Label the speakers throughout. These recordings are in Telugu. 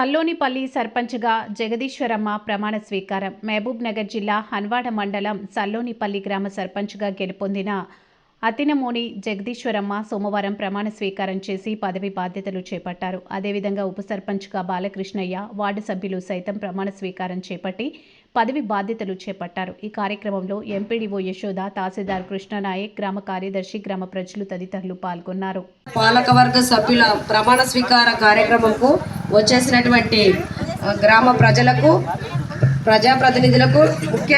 Speaker 1: సల్లోనిపల్లి సర్పంచ్గా జగదీశ్వరమ్మ ప్రమాణ స్వీకారం. మహబూబ్ నగర్ జిల్లా హన్వాడ మండలం సల్లోనిపల్లి గ్రామ సర్పంచ్గా గెలుపొందిన అతినమోని జగదీశ్వరమ్మ సోమవారం ప్రమాణ స్వీకారం చేసి పదవి బాధ్యతలు చేపట్టారు. అదేవిధంగా ఉప సర్పంచ్గా బాలకృష్ణయ్య వార్డు సభ్యులు సైతం ప్రమాణ స్వీకారం చేపట్టి పదవి బాధ్యతలు చేపట్టారు. ఈ కార్యక్రమంలో ఎంపీడీఓ యశోద తహసీల్దార్ కృష్ణనాయక్ గ్రామ కార్యదర్శి గ్రామ ప్రజలు తదితరులు పాల్గొన్నారు.
Speaker 2: పాలకవర్గ సభ్యుల ప్రమాణ స్వీకార కార్యక్రమంకు వచ్చేసినటువంటి గ్రామ ప్రజలకు ప్రజాప్రతినిధులకు ముఖ్య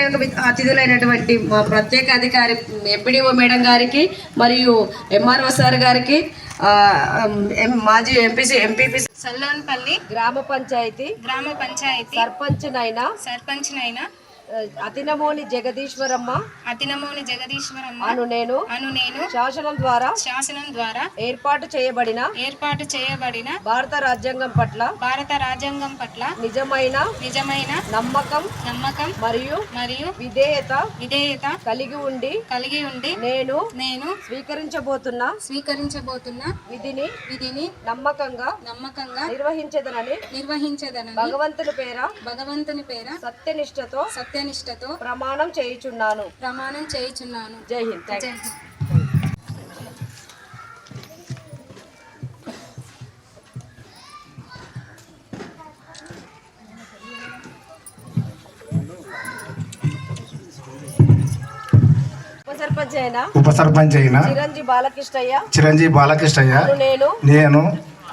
Speaker 2: అతిథులైనటువంటి మా ప్రత్యేక అధికారి ఎంపీడీఓ మేడం గారికి మరియు ఎంఆర్ఓ సార్ గారికి మాజీ ఎంపీసీ ఎంపీపీ
Speaker 3: సల్లాన్పల్లి
Speaker 2: గ్రామ పంచాయతీ
Speaker 3: గ్రామ పంచాయతీ
Speaker 2: సర్పంచ్నైనా
Speaker 3: సర్పంచ్నైన
Speaker 2: ఆ, అతినమోని జగదీశ్వరమ్మ.
Speaker 3: అతినమోని జగదీశ్వరమ్మ.
Speaker 2: అను నేను.
Speaker 3: అను నేను.
Speaker 2: శాసనం ద్వారా
Speaker 3: శాసనం ద్వారా
Speaker 2: ఏర్పాటు చేయబడిన
Speaker 3: ఏర్పాటు చేయబడిన
Speaker 2: భారత రాజ్యాంగం పట్ల
Speaker 3: భారత రాజ్యాంగం పట్ల
Speaker 2: నిజమైన
Speaker 3: నిజమైన
Speaker 2: నమ్మకం
Speaker 3: నమ్మకం
Speaker 2: మరియు
Speaker 3: మరియు
Speaker 2: విధేయత
Speaker 3: విధేయత
Speaker 2: కలిగి ఉండి
Speaker 3: కలిగి ఉండి
Speaker 2: నేను
Speaker 3: నేను
Speaker 2: స్వీకరించబోతున్న
Speaker 3: స్వీకరించబోతున్న
Speaker 2: విధిని
Speaker 3: విధిని
Speaker 2: నమ్మకంగా
Speaker 3: నమ్మకంగా
Speaker 2: నిర్వహించదనని
Speaker 3: నిర్వహించదనని
Speaker 2: భగవంతుని పేర
Speaker 3: భగవంతుని పేర
Speaker 2: సత్యనిష్టతో
Speaker 3: సత్యనిష్టతో
Speaker 2: ప్రమాణం చేయుచున్నాను
Speaker 3: ప్రమాణం చేయుచున్నాను
Speaker 2: జై హింద్.
Speaker 3: జై హింద్.
Speaker 2: ఉప సర్పంచ్ అయిన
Speaker 4: ఉప సర్పంచ్ అయిన
Speaker 2: చిరంజీ బాలకృష్ణయ్య
Speaker 4: చిరంజీవి బాలకృష్ణయ్య
Speaker 2: నేను
Speaker 4: నేను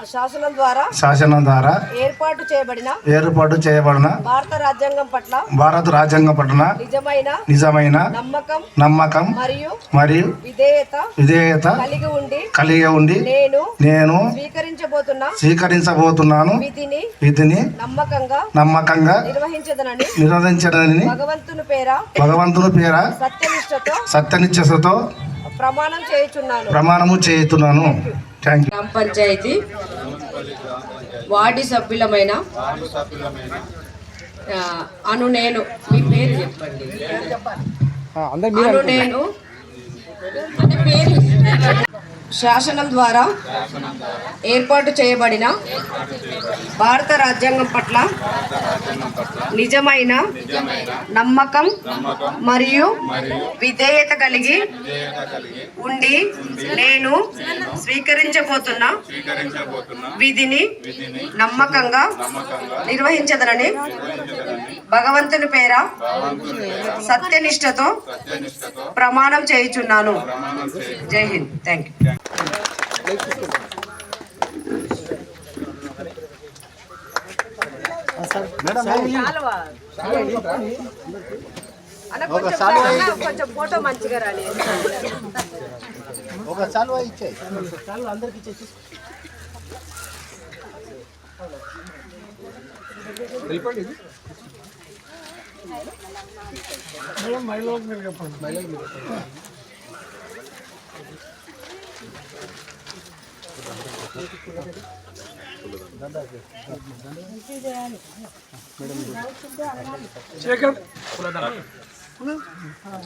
Speaker 2: శాసనం ద్వారా
Speaker 4: శాసనం ద్వారా
Speaker 2: ఏర్పాటు చేయబడిన
Speaker 4: ఏర్పాటు చేయబడిన
Speaker 2: భారత రాజ్యాంగం పట్ల
Speaker 4: భారత రాజ్యాంగం పట్ల
Speaker 2: నిజమైన
Speaker 4: నిజమైన
Speaker 2: నమ్మకం
Speaker 4: నమ్మకం
Speaker 2: మరియు
Speaker 4: మరియు
Speaker 2: విధేయత
Speaker 4: విధేయత
Speaker 2: కలిగి ఉండి
Speaker 4: కలిగి ఉండి
Speaker 2: నేను
Speaker 4: నేను
Speaker 2: స్వీకరించబోతున్న
Speaker 4: స్వీకరించబోతున్నాను
Speaker 2: విధిని
Speaker 4: విధిని
Speaker 2: నమ్మకంగా
Speaker 4: నమ్మకంగా
Speaker 2: నిర్వహించదనని
Speaker 4: నిర్వహించడానికి
Speaker 2: భగవంతుని పేర
Speaker 4: భగవంతుని పేర
Speaker 2: సత్యనిష్టతో
Speaker 4: సత్యనిశ్చసతో
Speaker 2: ప్రమాణం చేయుచున్నాను.
Speaker 4: ప్రమాణము చేయుతున్నాను. థ్యాంక్ యూ
Speaker 2: గ్రామ పంచాయతీ వార్డు సభ్యులమైన అను నేను మీ పేరు చెప్పండి. అను నేను అంటే పేరు శాసనం ద్వారా ఏర్పాటు చేయబడిన భారత రాజ్యాంగం పట్ల నిజమైన నమ్మకం మరియు విధేయత కలిగి ఉండి నేను స్వీకరించబోతున్న విధిని నమ్మకంగా నిర్వహించదనని భగవంతుని పేర? సత్యనిష్టతో ప్రమాణం చేయుచున్నాను. జై హింద్. థ్యాంక్ యూ కొంచెం ఫోటో మంచిగా రాలి.
Speaker 4: ఒక సాల్వా ఇచ్చాయి.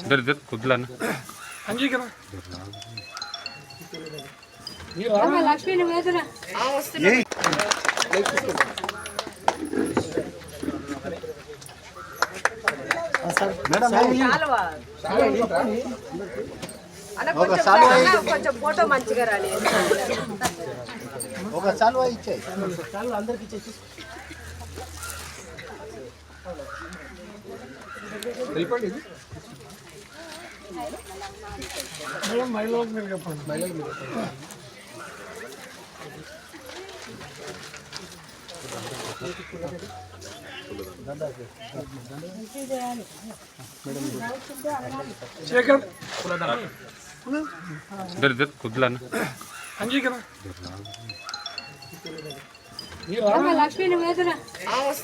Speaker 5: इधर इधर खुद लाना
Speaker 2: అన్న కొంచెం అన్న కొంచెం ఫోటో మంచిగా రాలి.
Speaker 4: ఒక సాల్వా ఇచ్చాయి.
Speaker 5: సాల్వా
Speaker 4: అందరికి ఇచ్చేసి. మైలోకి మీరు చెప్పండి.
Speaker 2: మైలోకి మీరు చెప్పండి. ఉన్నారు మేడం ఇప్పుడు
Speaker 4: ఆ